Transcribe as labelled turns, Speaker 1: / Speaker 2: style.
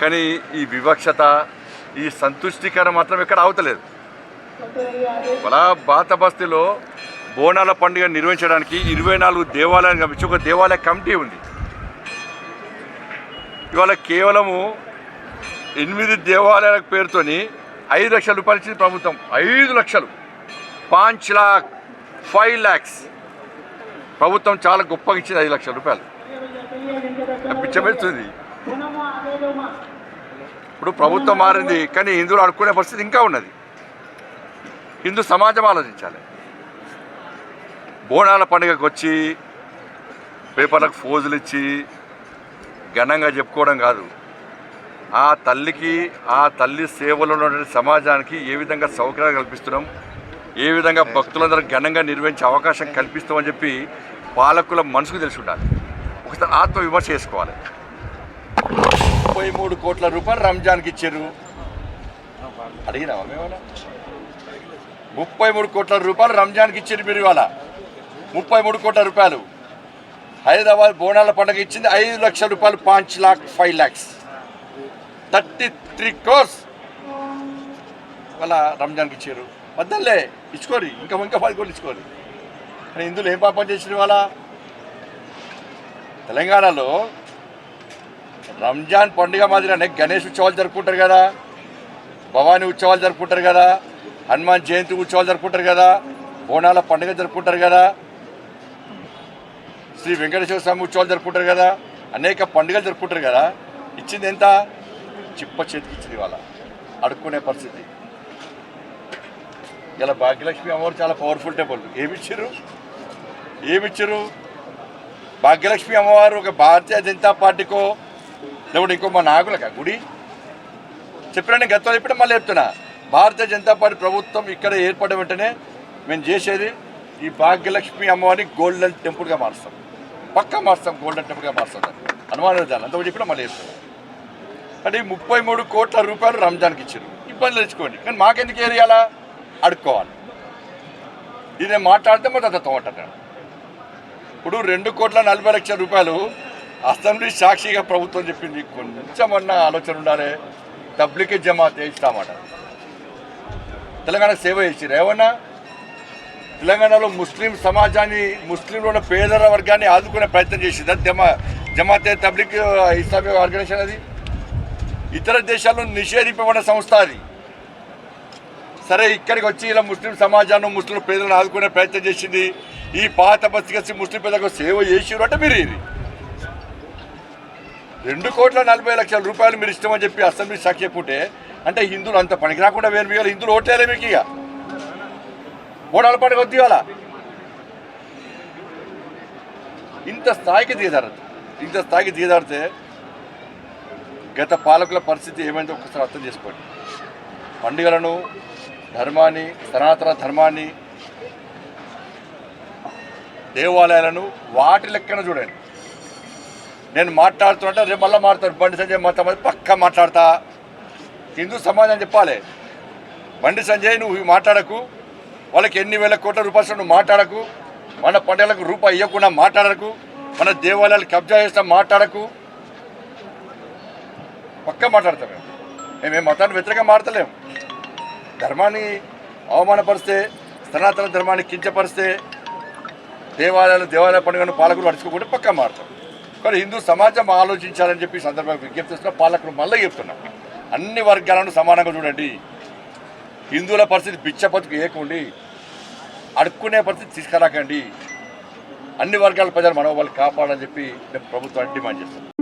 Speaker 1: కానీ ఈ వివక్షత ఈ సంతుష్టికరం మాత్రం ఎక్కడ అవతలేదు అలా బాతబస్తీలో బోనాల పండుగ నిర్వహించడానికి ఇరవై నాలుగు దేవాలయాలు కమించి ఒక దేవాలయ కమిటీ ఉంది. ఇవాళ కేవలము ఎనిమిది దేవాలయాల పేరుతోని ఐదు లక్షల రూపాయలు ఇచ్చింది ప్రభుత్వం. ఐదు లక్షలు. పాంచ్ లాక్ ఫైవ్ ల్యాక్స్ ప్రభుత్వం చాలా గొప్పగా ఇచ్చింది ఐదు లక్షల రూపాయలు. పిచ్చబెడుతుంది ఇప్పుడు ప్రభుత్వం మారింది కానీ హిందువులు అడుక్కునే పరిస్థితి ఇంకా ఉన్నది. హిందూ సమాజం ఆలోచించాలి. బోనాల పండుగకు వచ్చి పేపర్లకు ఫోజులు ఇచ్చి ఘనంగా చెప్పుకోవడం కాదు. ఆ తల్లికి ఆ తల్లి సేవలో ఉన్నటువంటి సమాజానికి ఏ విధంగా సౌకర్యాలు కల్పిస్తున్నాం ఏ విధంగా భక్తులందరూ ఘనంగా నిర్వహించే అవకాశం కల్పిస్తామని చెప్పి పాలకుల మనసుకు తెలిసి ఉండాలి. ఒకసారి ఆత్మవిమర్శ చేసుకోవాలి. ముప్పై మూడు కోట్ల రూపాయలు రంజాన్కి ఇచ్చారు. అడిగినావా మేమన్నా ముప్పై మూడు కోట్ల రూపాయలు రంజాన్కి ఇచ్చారు మీరు ఇవాళ. ముప్పై మూడు కోట్ల రూపాయలు. హైదరాబాద్ బోనాల పండుగ ఇచ్చింది ఐదు లక్షల రూపాయలు పాంచ్ lakh five lakhs thirty three crores వాళ్ళ రంజాన్కి ఇచ్చారు. వద్దలే ఇచ్చుకోరి ఇంకా ఇంకా పది కోట్లు ఇచ్చుకోరు. కానీ ఇందులో ఏం పాపం చేసిన వాళ్ళ తెలంగాణలో రంజాన్ పండుగ మాదిరిగానే గణేష్ ఉత్సవాలు జరుపుకుంటారు కదా భవానీ ఉత్సవాలు జరుపుకుంటారు కదా హనుమాన్ జయంతి ఉత్సవాలు జరుపుకుంటారు కదా బోనాల పండుగ జరుపుకుంటారు కదా శ్రీ వెంకటేశ్వర స్వామి ఉత్సవాలు జరుపుకుంటారు కదా అనేక పండుగలు జరుపుకుంటారు కదా ఇచ్చింది ఎంత? చిప్ప చేతికి ఇచ్చింది వాళ్ళ అడుక్కునే పరిస్థితి. ఇలా భాగ్యలక్ష్మి అమ్మవారు చాలా పవర్ఫుల్ టెంపుల్ ఏమిచ్చారు? ఏమిచ్చారు? భాగ్యలక్ష్మి అమ్మవారు ఒక భారతీయ జనతా పార్టీకో లేకపోతే ఇంకో మా నాయకులక గుడి. చెప్పిన గతంలో చెప్పిన మళ్ళీ చెప్తున్నా. భారతీయ జనతా పార్టీ ప్రభుత్వం ఇక్కడ ఏర్పడిన వెంటనే మేము చేసేది ఈ భాగ్యలక్ష్మి అమ్మవారిని గోల్డెన్ టెంపుల్గా మారుస్తాం పక్కా మారుస్తాం గోల్డెన్ టెంపుల్గా మారుస్తాం అనుమానం దాన్ని అంత చెప్పిన మళ్ళీ చెప్తున్నాం. అంటే ముప్పై మూడు కోట్ల రూపాయలు రంజాన్కి ఇచ్చారు. ఇబ్బందులు తెచ్చుకోండి. కానీ మాకెందుకు ఏరియాలా అడుక్కోవాలి. ఇది నేను మాట్లాడితే మరి తత్వం అంటాను ఇప్పుడు రెండు కోట్ల నలభై లక్షల రూపాయలు అసెంబ్లీ సాక్షిగా ప్రభుత్వం చెప్పింది కొంచెమన్నా ఆలోచన ఉండాలి. తబ్లికి జమాత్ ఇస్తామాట. తెలంగాణ సేవ చేసిరు ఏమన్నా తెలంగాణలో ముస్లిం సమాజాన్ని ముస్లింలు ఉన్న పేదల వర్గాన్ని ఆదుకునే ప్రయత్నం చేసింది? అది జమా జమాతే తబ్లిక్ ఇస్లామిక్ ఆర్గనైజేషన్ అది? ఇతర దేశాల్లో నిషేధింపబడిన సంస్థ అది. సరే ఇక్కడికి వచ్చి ఇలా ముస్లిం సమాజాన్ని ముస్లిం పేదలను ఆదుకునే ప్రయత్నం చేసింది. ఈ పాత బస్తికి ముస్లిం పేదలకు సేవ చేసిరు అంటే మీరు ఇది. రెండు కోట్ల నలభై లక్షల రూపాయలు మీరు ఇష్టమని చెప్పి అసెంబ్లీ సాక్షి చెప్పుకుంటే అంటే హిందువులు అంత పనికి రాకుండా వేరు మిగాలి హిందువులు ఓట్లేరే మీకు ఇక. ఓడాల పండుగ వద్దు ఇవాళ ఇంత స్థాయికి దిగదారదు ఇంత స్థాయికి దిగదారితే గత పాలకుల పరిస్థితి ఏమైందో ఒకసారి అర్థం చేసుకోండి. పండుగలను ధర్మాన్ని సనాతన ధర్మాన్ని దేవాలయాలను వాటి లెక్కన చూడండి. నేను మాట్లాడుతుంటే రేపు మళ్ళీ మాట్లాడు బండి సంజయ్ మొత్తం మంది పక్కా మాట్లాడతా. హిందూ సమాజం చెప్పాలి. బండి సంజయ్ నువ్వు మాట్లాడకు. వాళ్ళకి ఎన్ని వేల కోట్ల రూపాయలు నువ్వు మాట్లాడకు. మన పండుగలకు రూపాయి ఇవ్వకుండా మాట్లాడకు. మన దేవాలయాలు కబ్జా చేసిన మాట్లాడకు. పక్కా మాట్లాడతాం మేము. మేము ఏ మతాన్ని వ్యతిరేకంగా మాట్లాడలేము. ధర్మాన్ని అవమానపరిస్తే సనాతన ధర్మాన్ని కించపరిస్తే దేవాలయాలు దేవాలయ పండుగను పాలకులు అడుచుకోకుండా పక్కా మారుతాం. కానీ హిందూ సమాజం ఆలోచించాలని చెప్పి సందర్భంగా విజ్ఞప్తి చేస్తున్న పాలకులు మళ్ళీ చెప్తున్నాం. అన్ని వర్గాలను సమానంగా చూడండి. హిందువుల పరిస్థితి బిచ్చ బతుకు ఏకండి అడుక్కునే పరిస్థితి తీసుకురాకండి. అన్ని వర్గాల ప్రజల మనోబలు కాపాడని చెప్పి మేము ప్రభుత్వాన్ని డిమాండ్ చేస్తాం